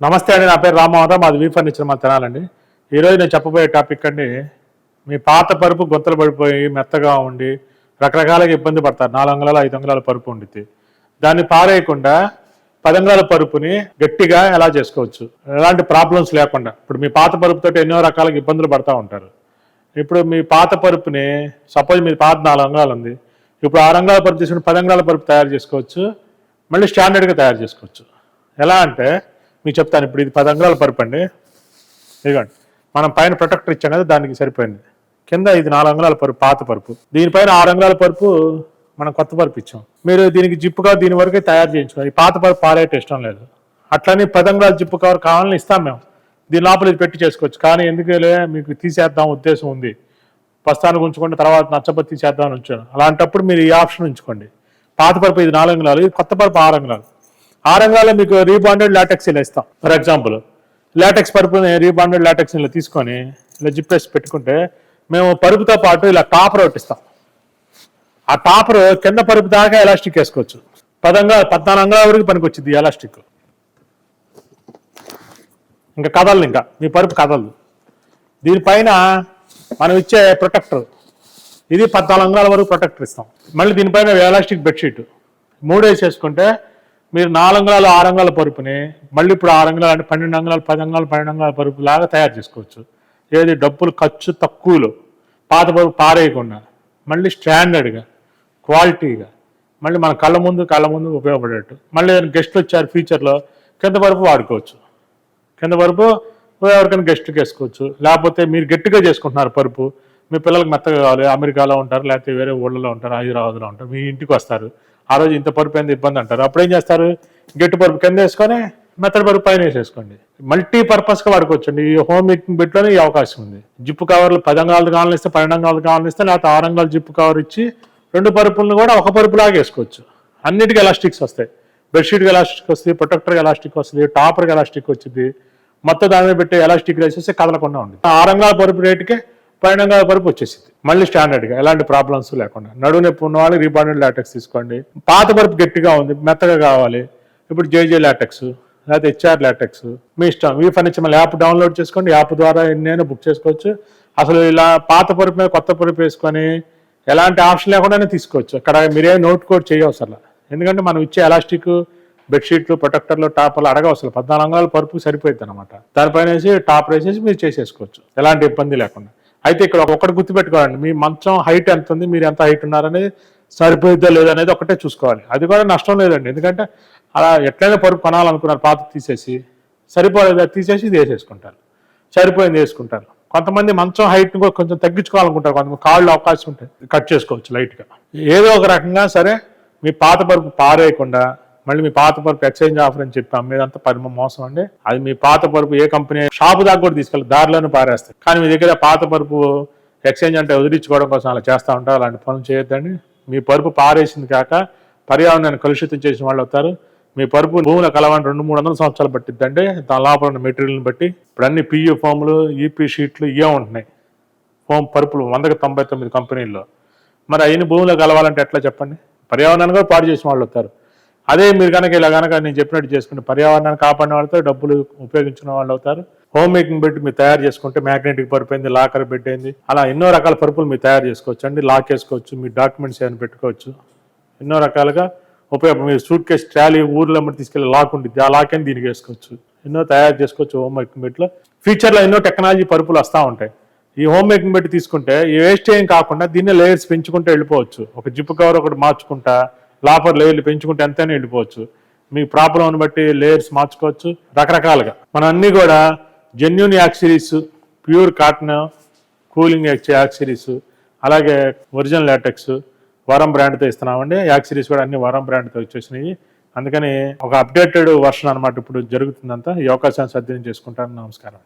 నమస్తే అండి నా పేరు రామ్మోహన్ మాది వీ ఫర్నిచర్ మా తినాలండి. ఈరోజు నేను చెప్పబోయే టాపిక్ అండి మీ పాత పరుపు గుంతలు పడిపోయి మెత్తగా ఉండి రకరకాలుగా ఇబ్బంది పడతారు. నాలుగు అంగుళాలు ఐదు అంగుళాల పరుపు ఉండిద్ది. దాన్ని పారేయకుండా పది అంగుళాల పరుపుని గట్టిగా ఎలా చేసుకోవచ్చు? ఎలాంటి ప్రాబ్లమ్స్ లేకుండా. ఇప్పుడు మీ పాత పరుపుతో ఎన్నో రకాలుగా ఇబ్బందులు పడతా ఉంటారు. ఇప్పుడు మీ పాత పరుపుని సపోజ్ మీ పాత నాలుగు అంగాలు ఉంది. ఇప్పుడు ఆరు అంగాల పరుపు తీసుకుని పది అంగాల పరుపు తయారు చేసుకోవచ్చు. మళ్ళీ స్టాండర్డ్గా తయారు చేసుకోవచ్చు. ఎలా అంటే మీకు చెప్తాను. ఇప్పుడు ఇది పది అంగుళాల పరుపు అండి. ఇదిగోండి. మనం పైన ప్రొటెక్టర్ ఇచ్చాం కదా దానికి సరిపోయింది. కింద ఇది నాలుగు అంగుళాల పరుపు పాత పరుపు. దీనిపైన ఆరు అంగుళాల పరుపు మనం కొత్త పరుపు ఇచ్చాం. మీరు దీనికి జిప్పుగా దీని వరకే తయారు చేయించుకోవాలి. ఈ పాత పరుపు పారేట ఇష్టం లేదు. అట్లని పది అంగుళాల జిప్పు కవర్ కావాలని ఇస్తాం మేము. దీని లోపల ఇది పెట్టి చేసుకోవచ్చు. కానీ ఎందుకులే మీకు తీసేద్దాం ఉద్దేశం ఉంది. ప్రస్తుతానికి ఉంచుకోండి తర్వాత నచ్చబోతే తీసేద్దాం అని ఉంచాను. అలాంటప్పుడు మీరు ఈ ఆప్షన్ ఉంచుకోండి. పాత పరుపు ఇది నాలుగు అంగుళాలు ఇది కొత్త పరుపు ఆరు అంగుళాలు. ఆ రంగాల్లో మీకు రీబాండెడ్ లాటెక్స్ ఇలా ఇస్తాం. ఫర్ ఎగ్జాంపుల్ లాటెక్స్ పరుపుని రీబాండెడ్ లాటెక్స్ ఇలా తీసుకొని ఇలా జిప్ వేసి పెట్టుకుంటే మేము పరుపుతో పాటు ఇలా టాపర్ ఒకటి ఇస్తాం. ఆ టాపర్ కింద పరుపు దాకా ఎలాస్టిక్ వేసుకోవచ్చు. పదంగా పద్నాలుగు అంగుళాల వరకు పనికొచ్చింది ఎలాస్టిక్. ఇంకా కదలదు ఇంకా. మీ పరుపు కదలదు. దీనిపైన మనం ఇచ్చే ప్రొటెక్టర్ ఇది పద్నాలుగు అంగుళాల వరకు ప్రొటెక్టర్ ఇస్తాం. మళ్ళీ దీనిపైన ఎలాస్టిక్ బెడ్షీట్. మూడు వేసేసుకుంటే మీరు నాలుగు అంగుళాలు ఆరు అంగుళాల పరుపుని మళ్ళీ ఇప్పుడు ఆరు అంగుళాలు అంటే పన్నెండు అంగుళాలు పది అంగుళాలు పన్నెండు అంగుళాల పరుపు లాగా తయారు చేసుకోవచ్చు. ఏది డబ్బులు ఖర్చు తక్కువలో పాత పరుపు పారేయకుండా మళ్ళీ స్టాండర్డ్గా క్వాలిటీగా మళ్ళీ మన కళ్ళ ముందు కళ్ళ ముందు ఉపయోగపడేట్టు మళ్ళీ గెస్ట్లు వచ్చారు ఫ్యూచర్లో కింద పరుపు వాడుకోవచ్చు. కింద పరుపు ఎవరికైనా గెస్ట్కి వేసుకోవచ్చు. లేకపోతే మీరు గట్టిగా చేసుకుంటున్నారు పరుపు మీ పిల్లలకు మెత్తగా కావాలి అమెరికాలో ఉంటారు లేకపోతే వేరే ఊళ్ళలో ఉంటారు హైదరాబాద్లో ఉంటారు మీ ఇంటికి వస్తారు. ఆ రోజు ఇంత పరుపు ఏంది ఇబ్బంది అంటారు. అప్పుడు ఏం చేస్తారు? గట్టి పరుపు కింద వేసుకొని మెత్తడి పరుపు పైన వేసేసుకోండి. మల్టీ పర్పస్గా వాడుకోవచ్చండి. ఈ హోమ్ మేకింగ్ బెడ్లోనే ఈ అవకాశం ఉంది. జిప్పు కవర్లు పది అంగాలు కావాలని ఇస్తే పన్నెండు అంగాలు కావాలని ఇస్తే లేకపోతే ఆరు జిప్పు కవర్ ఇచ్చి రెండు పరుపులను కూడా ఒక పరుపులాగా వేసుకోవచ్చు. అన్నిటికీ ఎలాస్టిక్స్ వస్తాయి. బెడ్షీట్కి ఎలాస్టిక్ వస్తుంది ప్రొటెక్టర్కి ఎలాస్టిక్ వస్తుంది టాపర్కి ఎలాస్టిక్ వచ్చింది మొత్తం దాని మీద పెట్టి ఎలాస్టిక్ వేసేసి కదలకుండా ఉంది ఆరంగాల పరుపు రేటుకే పైనంగాల పరుపు వచ్చేసింది. మళ్ళీ స్టాండర్డ్గా ఎలాంటి ప్రాబ్లమ్స్ లేకుండా. నడువు నొప్పి ఉన్న వాళ్ళు రీబాండెడ్ లాటెక్స్ తీసుకోండి. పాత పరుపు గట్టిగా ఉంది మెత్తగా కావాలి. ఇప్పుడు జేజే లాటెక్స్ లేకపోతే హెచ్ఆర్ లాటెక్స్ మీ ఇష్టం. మీ ఫర్నిచర్ మళ్ళీ యాప్ డౌన్లోడ్ చేసుకోండి. యాప్ ద్వారా ఎన్నైనా బుక్ చేసుకోవచ్చు. అసలు ఇలా పాత పరుపు మీద కొత్త పరుపు వేసుకొని ఎలాంటి ఆప్షన్ లేకుండానే తీసుకోవచ్చు. అక్కడ మీరే నోట్ కోడ్ చేయవసరం. ఎందుకంటే మనం ఇచ్చే ఎలాస్టిక్ బెడ్షీట్లు ప్రొటెక్టర్లు టాపర్లు అడగవసరం. పద్నాలుగు అంగాల పరుపు సరిపోయింది అనమాట దానిపైన వేసి టాప్ వేసేసి మీరు చేసేసుకోవచ్చు. ఎలాంటి ఇబ్బంది లేకుండా. అయితే ఇక్కడ ఒకటి గుర్తుపెట్టుకోవాలండి మీ మంచం హైట్ ఎంత ఉంది మీరు ఎంత హైట్ ఉన్నారనేది సరిపోయిద్దా లేదనేది ఒకటే చూసుకోవాలి. అది కూడా నష్టం లేదండి. ఎందుకంటే అలా ఎట్లయినా పరుపు కొనాలనుకున్నారు పాత తీసేసి సరిపోలేదా తీసేసి ఇది వేసేసుకుంటారు. సరిపోయింది వేసుకుంటారు. కొంతమంది మంచం హైట్ కూడా కొంచెం తగ్గించుకోవాలనుకుంటారు. కొంతమంది కాళ్ళు అవకాశం ఉంటాయి కట్ చేసుకోవచ్చు లైట్గా. ఏదో ఒక రకంగా సరే మీ పాత పరుపు పారేయకుండా మళ్ళీ మీ పాత పరుపు ఎక్స్చేంజ్ ఆఫర్ అని చెప్పి అమ్మేదంతా పరమ మోసం అండి. అది మీ పాత పరుపు ఏ కంపెనీ షాపు దాకా కూడా తీసుకెళ్ళి దారిలోనే పారేస్తారు కానీ మీ దగ్గర పాత పరుపు ఎక్స్చేంజ్ అంటే వదిలించుకోవడం కోసం అలా చేస్తూ ఉంటారు. అలాంటి పనులు చేయొద్దండి. మీ పరుపు పారేసింది కాక పర్యావరణాన్ని కలుషితం చేసిన వాళ్ళు అవుతారు. మీ పరుపు భూముల కలవని రెండు మూడు వందల సంవత్సరాలు పట్టిద్దండి. దాని లోపల ఉన్న మెటీరియల్ని బట్టి ఇప్పుడు అన్ని పియూ ఫోములు ఈపీ షీట్లు ఇవే ఉంటున్నాయి. ఫోమ్ పరుపులు వందకు తొంభై తొమ్మిది కంపెనీల్లో. మరి అయిన భూములు కలవాలంటే ఎట్లా చెప్పండి? పర్యావరణాన్ని కూడా పాడు చేసిన వాళ్ళు వస్తారు అదే మీరు కనుక ఇలా కనుక నేను చెప్పినట్టు చేసుకుంటే పర్యావరణాన్ని కాపాడిన వాళ్ళతో డబ్బులు ఉపయోగించిన వాళ్ళు అవుతారు. హోమ్ మేకింగ్ బెడ్ మీరు తయారు చేసుకుంటే మ్యాగ్నెటిక్ పరుపు అయింది లాకర్ బెడ్ అయింది. అలా ఎన్నో రకాల పరుపులు మీరు తయారు చేసుకోవచ్చు అండి. లాక్ వేసుకోవచ్చు మీ డాక్యుమెంట్స్ ఏమైనా పెట్టుకోవచ్చు. ఎన్నో రకాలుగా ఉపయోగం. మీరు సూట్ కేసు ట్రాలీ ఊర్లో మరి తీసుకెళ్ళి లాక్ ఉంటుంది ఆ లాక్ అని దీనికి వేసుకోవచ్చు. ఎన్నో తయారు చేసుకోవచ్చు హోమ్ మేకింగ్ బెడ్లో ఫ్యూచర్లో ఎన్నో టెక్నాలజీ పరుపులు వస్తూ ఉంటాయి. ఈ హోమ్ మేకింగ్ బెడ్ తీసుకుంటే ఈ వేస్ట్ ఏం కాకుండా దీన్ని లేయర్స్ పెంచుకుంటూ వెళ్ళిపోవచ్చు. ఒక జిప్ కవర్ ఒకటి మార్చుకుంటా లాపర్ లేయర్లు పెంచుకుంటే ఎంతైనా వెళ్ళిపోవచ్చు. మీ ప్రాబ్లంని బట్టి లేయర్స్ మార్చుకోవచ్చు. రకరకాలుగా. మనం అన్నీ కూడా genuine accessories pure cotton cooling accessories అలాగే ఒరిజినల్ లాటెక్స్ వరం బ్రాండ్తో ఇస్తున్నామండి. యాక్సిరీస్ కూడా అన్ని వరం బ్రాండ్తో వచ్చేసినాయి. అందుకని ఒక అప్డేటెడ్ వర్షన్ అనమాట ఇప్పుడు జరుగుతుందంతా. ఈ అవకాశాన్ని సద్వినియోగం చేసుకుంటాను. నమస్కారం.